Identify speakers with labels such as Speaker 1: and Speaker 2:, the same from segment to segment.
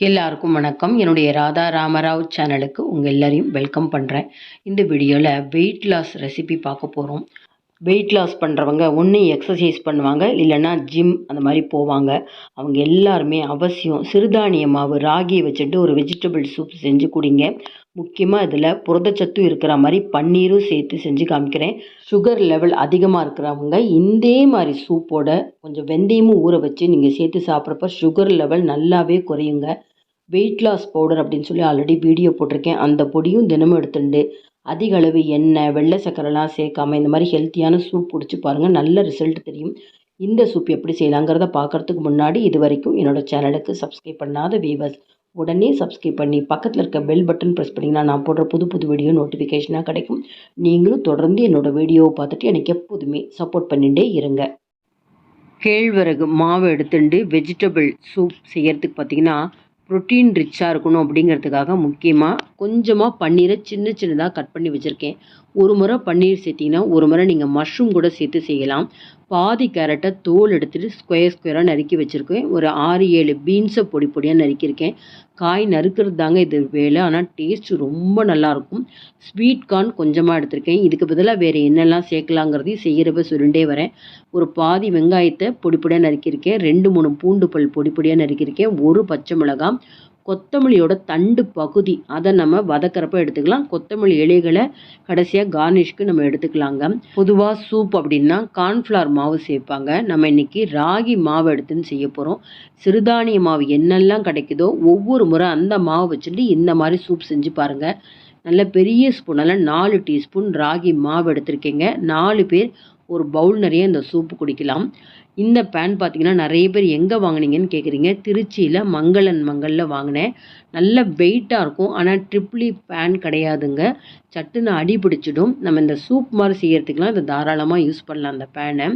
Speaker 1: எல்லாருக்கும் வணக்கம். என்னுடைய ராதா ராமராவ் சேனலுக்கு உங்கள் எல்லாரையும் வெல்கம் பண்ணுறேன் இந்த வீடியோவில் வெயிட் லாஸ் ரெசிபி பார்க்க போகிறோம் வெயிட் லாஸ் பண்ணுறவங்க ஒன்று எக்ஸசைஸ் பண்ணுவாங்க இல்லைன்னா ஜிம் அந்த மாதிரி போவாங்க. அவங்க எல்லாருமே அவசியம் சிறுதானிய மாவு ராகியை வச்சுட்டு ஒரு வெஜிடபிள் சூப் செஞ்சு குடிங்க. முக்கியமாக இதில் புரதச்சத்து இருக்கிற மாதிரி பன்னீரும் சேர்த்து செஞ்சு காமிக்கிறேன். சுகர் லெவல் அதிகமாக இருக்கிறவங்க இதே மாதிரி சூப்போட கொஞ்சம் வெந்தயமும் ஊற வச்சு நீங்கள் சேர்த்து சாப்பிட்றப்ப சுகர் லெவல் நல்லாவே குறையுங்க. வெயிட் லாஸ் பவுடர் அப்படின்னு சொல்லி ஆல்ரெடி வீடியோ போட்டிருக்கேன். அந்த பொடியும் தினமும் எடுத்துட்டு அதிக அளவு எண்ணெய் வெள்ளை சக்கரைலாம் சேர்க்காம இந்த மாதிரி ஹெல்த்தியான சூப் குடிச்சு பாருங்கள் நல்ல ரிசல்ட் தெரியும். இந்த சூப் எப்படி செய்யலாங்கிறத பார்க்குறதுக்கு முன்னாடி இது வரைக்கும் என்னோடய சேனலுக்கு சப்ஸ்கிரைப் பண்ணாத வீவர்ஸ் உடனே சப்ஸ்கிரைப் பண்ணி பக்கத்தில் இருக்க பெல் பட்டன் ப்ரெஸ் பண்ணிங்கன்னா நான் போடுற புது புது வீடியோ நோட்டிஃபிகேஷனாக கிடைக்கும். நீங்களும் தொடர்ந்து என்னோடய வீடியோவை பார்த்துட்டு எனக்கு எப்போதுமே சப்போர்ட் பண்ணிகிட்டே இருங்க. கேழ்வரகு மாவு எடுத்துட்டு வெஜிடபிள் சூப் செய்கிறதுக்கு பார்த்தீங்கன்னா ப்ரோட்டீன் ரிச்சாக இருக்கணும் அப்படிங்கிறதுக்காக முக்கியமாக கொஞ்சமாக பன்னீரை சின்ன சின்னதாக கட் பண்ணி வச்சுருக்கேன். ஒரு முறை பன்னீர் சேர்த்திங்கன்னா ஒரு முறை நீங்கள் மஷ்ரூம் கூட சேர்த்து செய்யலாம். பாதி கேரட்டை தோல் எடுத்துகிட்டு ஸ்கொயர் ஸ்கொயராக நறுக்கி வச்சுருக்கேன். ஒரு ஆறு ஏழு பீன்ஸை பொடி பொடியாக நறுக்கியிருக்கேன். காய் நறுக்கிறது தாங்க இது வேலை. ஆனால் டேஸ்ட் ரொம்ப நல்லாயிருக்கும் ஸ்வீட் கார்ன் கொஞ்சமாக எடுத்திருக்கேன். இதுக்கு பதிலாக வேறு என்னெல்லாம் சேர்க்கலாங்கிறதையும் செய்கிறப்ப சுருண்டே வரேன். ஒரு பாதி வெங்காயத்தை பொடி பொடியாக நறுக்கியிருக்கேன். ரெண்டு மூணு பூண்டு பல் பொடி பொடியாக நறுக்கியிருக்கேன். ஒரு பச்சை மிளகாய் கொத்தமல்லியோட தண்டு பகுதி. அதை நம்ம வதக்கிறப்ப எடுத்துக்கலாம். கொத்தமல்லி இலைகளை கடைசியாக கார்னிஷ்க்கு நம்ம எடுத்துக்கலாங்க. பொதுவாக சூப் அப்படின்னா கார்ன்ஃப்ளவர் மாவு சேர்ப்பாங்க. நம்ம இன்றைக்கி ராகி மாவு எடுத்துன்னு செய்ய போகிறோம் சிறுதானிய மாவு என்னெல்லாம் கிடைக்குதோ ஒவ்வொரு முறை அந்த மாவு வச்சுட்டு இந்த மாதிரி சூப் செஞ்சு பாருங்கள் நல்ல பெரிய ஸ்பூனால் நாலு டீஸ்பூன் ராகி மாவு எடுத்திருக்கீங்க. நாலு பேர் ஒரு பவுல் நிறைய இந்த சூப்பு குடிக்கலாம். இந்த பேண்ட் பார்த்தீங்கன்னா நிறைய பேர் எங்கே வாங்கினீங்கன்னு கேட்குறீங்க திருச்சியில் மங்களன் மங்களில் வாங்கினேன். நல்ல வெயிட்டாக இருக்கும். ஆனால் ட்ரிப்ளி பேன் கிடையாதுங்க. சட்டுன்னு அடி பிடிச்சிடும். நம்ம இந்த சூப் மாதிரி செய்கிறதுக்கெலாம் இதை தாராளமாக யூஸ் பண்ணலாம் அந்த பேனை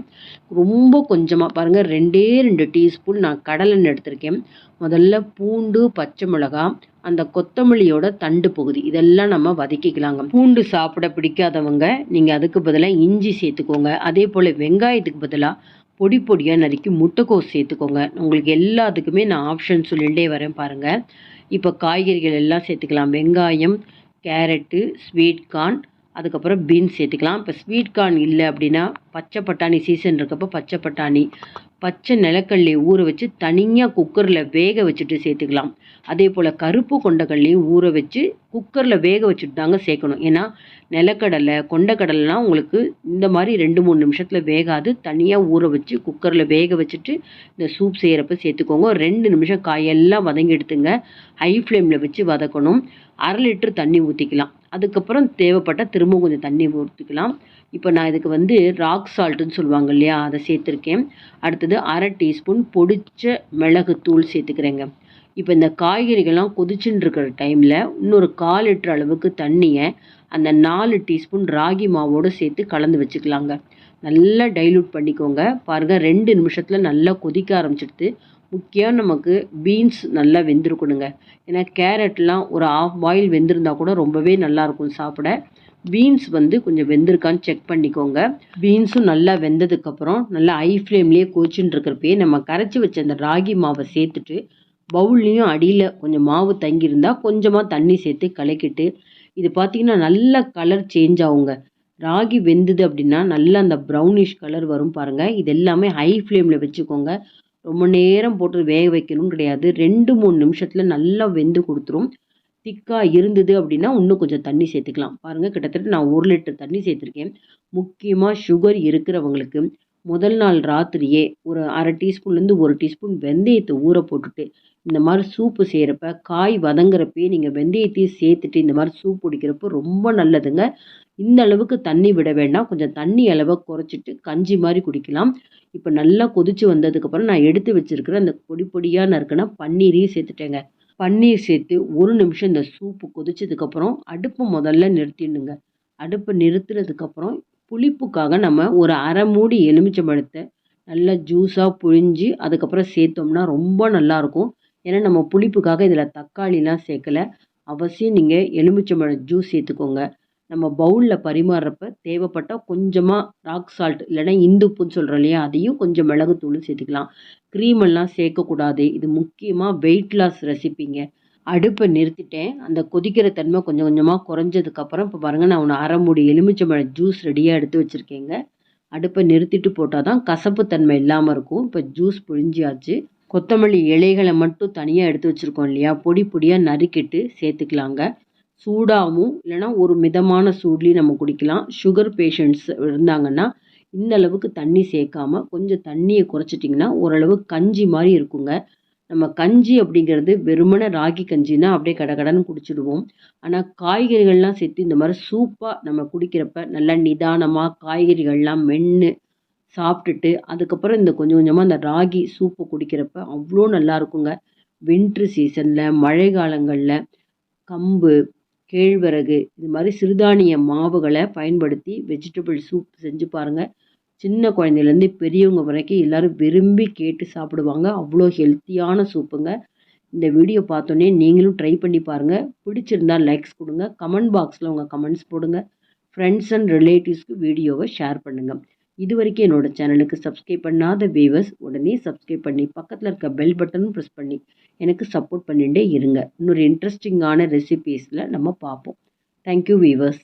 Speaker 1: ரொம்ப கொஞ்சமாக பாருங்கள் ரெண்டே ரெண்டு டீஸ்பூன் நான் கடலெண்ணெய் எடுத்திருக்கேன். முதல்ல பூண்டு பச்சை மிளகாய் அந்த கொத்தமல்லியோட தண்டு பகுதி. இதெல்லாம் நம்ம வதக்கிக்கலாங்க. பூண்டு சாப்பிட பிடிக்காதவங்க நீங்கள் அதுக்கு பதிலாக இஞ்சி சேர்த்துக்கோங்க. அதே போல் வெங்காயத்துக்கு பதிலாக பொடி பொடியாக நறுக்கி முட்டைக்கோஸ் சேர்த்துக்கோங்க. உங்களுக்கு எல்லாத்துக்குமே நான் ஆப்ஷன் சொல்லிகிட்டே வரேன் பாருங்கள் இப்போ காய்கறிகள் எல்லாம் சேர்த்துக்கலாம். வெங்காயம் கேரட்டு ஸ்வீட் கார்ன் அதுக்கப்புறம் பீன்ஸ் சேர்த்துக்கலாம். இப்போ ஸ்வீட் கார்ன் இல்லை அப்படின்னா பச்சை பட்டாணி சீசன் இருக்கப்போ பச்சை பட்டாணி. பச்சை நிலக்கடலையை ஊற வச்சு தனியாக குக்கரில் வேக வச்சுட்டு சேர்த்துக்கலாம். அதே போல் கருப்பு கொண்டக்கடலையும் ஊற வச்சு குக்கரில் வேக வச்சுட்டு தாங்க சேர்க்கணும். ஏன்னா நிலக்கடலை கொண்டக்கடலைலாம் உங்களுக்கு இந்த மாதிரி ரெண்டு மூணு நிமிஷத்தில் வேகாது. தனியாக ஊற வச்சு குக்கரில் வேக வச்சுட்டு இந்த சூப் செய்கிறப்ப சேர்த்துக்கோங்க. ரெண்டு நிமிஷம் காயெல்லாம் வதங்கி எடுத்துங்க. ஹை ஃப்ளேமில் வச்சு வதக்கணும். அரை லிட்டர் தண்ணி ஊற்றிக்கலாம் அதுக்கப்புறம் தேவைப்பட்டால் திரும்ப கொஞ்சம் தண்ணி ஊற்றிக்கலாம் இப்போ நான் இதுக்கு வந்து ராக் சால்ட்டுன்னு சொல்லுவாங்க இல்லையா அதை சேர்த்துருக்கேன். அடுத்தது அரை டீஸ்பூன் பொடிச்ச மிளகுத்தூள் சேர்த்துக்கிறேங்க. இப்போ இந்த காய்கறிகள்லாம் கொதிச்சுன்னு இருக்கிற டைமில் இன்னொரு கால் லிட்டர் அளவுக்கு தண்ணியை அந்த நாலு டீஸ்பூன் ராகி மாவோடு சேர்த்து கலந்து வச்சுக்கலாங்க. நல்லா டைல்யூட் பண்ணிக்கோங்க. பாருங்கள் ரெண்டு நிமிஷத்தில் நல்லா கொதிக்க ஆரம்பிச்சிடுது. முக்கியம் நமக்கு பீன்ஸ் நல்லா வெந்திருக்கணுங்க. ஏன்னா கேரட்லாம் ஒரு ஆஃப் பாயில் வெந்திருந்தா கூட ரொம்பவே நல்லாயிருக்கும் சாப்பிட. பீன்ஸ் வந்து கொஞ்சம் வெந்திருக்கான்னு செக் பண்ணிக்கோங்க. பீன்ஸும் நல்லா வெந்ததுக்கப்புறம் நல்லா ஐ ஃப்ளேம்லேயே கோச்சின்னு இருக்கிறப்பயே நம்ம கரைச்சி வச்ச அந்த ராகி மாவை சேர்த்துட்டு பவுல்லையும் அடியில் கொஞ்சம் மாவு தங்கியிருந்தால் கொஞ்சமாக தண்ணி சேர்த்து கலக்கிட்டு இது பார்த்திங்கன்னா நல்ல கலர் சேஞ்ச் ஆகுங்க. ராகி வெந்தது அப்படின்னா நல்லா அந்த ப்ரௌனிஷ் கலர் வரும் பாருங்கள் இது எல்லாமே ஹை ஃப்ளேமில் வச்சுக்கோங்க. ரொம்ப நேரம் போட்டு வேக வைக்கணும் கிடையாது. ரெண்டு மூணு நிமிஷத்தில் நல்லா வெந்து கொடுத்துரும். திக்காக இருந்தது அப்படின்னா இன்னும் கொஞ்சம் தண்ணி சேர்த்துக்கலாம். பாருங்கள் கிட்டத்தட்ட நான் ஒரு லிட்டர் தண்ணி சேர்த்துருக்கேன். முக்கியமாக சுகர் இருக்கிறவங்களுக்கு முதல் நாள் ராத்திரியே ஒரு அரை டீஸ்பூன்லேருந்து ஒரு டீஸ்பூன் வெந்தயத்தை ஊற போட்டுட்டு இந்த மாதிரி சூப்பு செய்கிறப்ப காய் வதங்குறப்பே நீங்கள் வெந்தயத்தையும் சேர்த்துட்டு இந்த மாதிரி சூப் குடிக்கிறப்போ ரொம்ப நல்லதுங்க. இந்த அளவுக்கு தண்ணி விட வேண்டாம். கொஞ்சம் தண்ணி அளவை குறைச்சிட்டு கஞ்சி மாதிரி குடிக்கலாம். இப்போ நல்லா கொதித்து வந்ததுக்கப்புறம் நான் எடுத்து வச்சுருக்கிற அந்த பொடி பொடியாக நறுக்கினா பன்னீரையும் சேர்த்துட்டேங்க. பன்னீர் சேர்த்து ஒரு நிமிஷம் இந்த சூப்பு கொதிச்சதுக்கப்புறம் அடுப்பை முதல்ல நிறுத்திடுங்க அடுப்பை நிறுத்துனதுக்கப்புறம் புளிப்புக்காக நம்ம ஒரு அரை மூடி எலுமிச்சம்பழத்தை நல்லா ஜூஸாக புழிஞ்சு அதுக்கப்புறம் சேர்த்தோம்னா ரொம்ப நல்லாயிருக்கும். ஏன்னா நம்ம புளிப்புக்காக இதில் தக்காளிலாம் சேர்க்கலை. அவசியம் நீங்கள் எலுமிச்சம்பழம் ஜூஸ் சேர்த்துக்கோங்க. நம்ம பவுலில் பரிமாறுறப்ப தேவைப்பட்டால் கொஞ்சமாக ராக் சால்ட் இல்லைன்னா இந்துப்புன்னு சொல்கிறோம் இல்லையா அதையும் கொஞ்சம் மிளகுத்தூளும் சேர்த்துக்கலாம். க்ரீம் எல்லாம் சேர்க்கக்கூடாது. இது முக்கியமாக வெயிட் லாஸ் ரெசிப்பிங்க அடுப்பை நிறுத்திட்டேன். அந்த கொதிக்கிற தன்மை கொஞ்சம் கொஞ்சமாக குறைஞ்சதுக்கப்புறம் இப்போ பாருங்கள் நான் ஒன்று அரை மூடி எலுமிச்சம்பழம் ஜூஸ் ரெடியாக எடுத்து வச்சுருக்கேங்க. அடுப்பை நிறுத்திட்டு போட்டால் தான் கசப்பு தன்மை இல்லாமல் இருக்கும். இப்போ ஜூஸ் புழிஞ்சியாச்சு. கொத்தமல்லி இலைகளை மட்டும் தனியாக எடுத்து வச்சுருக்கோம் இல்லையா பொடி பொடியாக நறுக்கிட்டு சேர்த்துக்கலாங்க. சூடாகவும் இல்லைன்னா ஒரு மிதமான சூட்லேயும் நம்ம குடிக்கலாம். சுகர் பேஷண்ட்ஸ் இருந்தாங்கன்னா இந்த அளவுக்கு தண்ணி சேர்க்காம கொஞ்சம் தண்ணியை குறைச்சிட்டிங்கன்னா ஓரளவு கஞ்சி மாதிரி இருக்குங்க. நம்ம கஞ்சி அப்படிங்கிறது வெறுமனே ராகி கஞ்சின்னா அப்படியே கடகடன்னு குடிச்சிடுவோம். ஆனால் காய்கறிகள்லாம் சேர்த்து இந்த மாதிரி சூப்பாக நம்ம குடிக்கிறப்ப நல்லா நிதானமாக காய்கறிகள்லாம் மென்று சாப்பிட்டுட்டு அதுக்கப்புறம் இந்த கொஞ்சம் கொஞ்சமாக அந்த ராகி சூப்பை குடிக்கிறப்ப அவ்வளோ நல்லா இருக்குங்க. வின்ட்ரு சீசனில் மழை காலங்களில் கம்பு கேழ்வரகு இது மாதிரி சிறுதானிய மாவுகளை பயன்படுத்தி வெஜிடபிள் சூப் செஞ்சு பாருங்கள் சின்ன குழந்தையிலேருந்து பெரியவங்க வரைக்கும் எல்லோரும் விரும்பி கேட்டு சாப்பிடுவாங்க. அவ்வளோ ஹெல்த்தியான சூப்புங்க இந்த வீடியோ பார்த்தோன்னே நீங்களும் ட்ரை பண்ணி பாருங்கள் பிடிச்சிருந்தா லைக்ஸ் கொடுங்க. கமெண்ட் பாக்ஸில் உங்கள் கமெண்ட்ஸ் போடுங்க. ஃப்ரெண்ட்ஸ் அண்ட் ரிலேட்டிவ்ஸ்க்கு வீடியோவை ஷேர் பண்ணுங்கள் இது வரைக்கும் என்னோடய சேனலுக்கு சப்ஸ்கிரைப் பண்ணாத வியூவர்ஸ் உடனே சப்ஸ்கிரைப் பண்ணி பக்கத்தில் இருக்க பெல் பட்டனும் ப்ரெஸ் பண்ணி எனக்கு சப்போர்ட் பண்ணிகிட்டே இருங்க. இன்னொரு இன்ட்ரெஸ்டிங்கான ரெசிபீஸில் நம்ம பார்ப்போம். Thank you viewers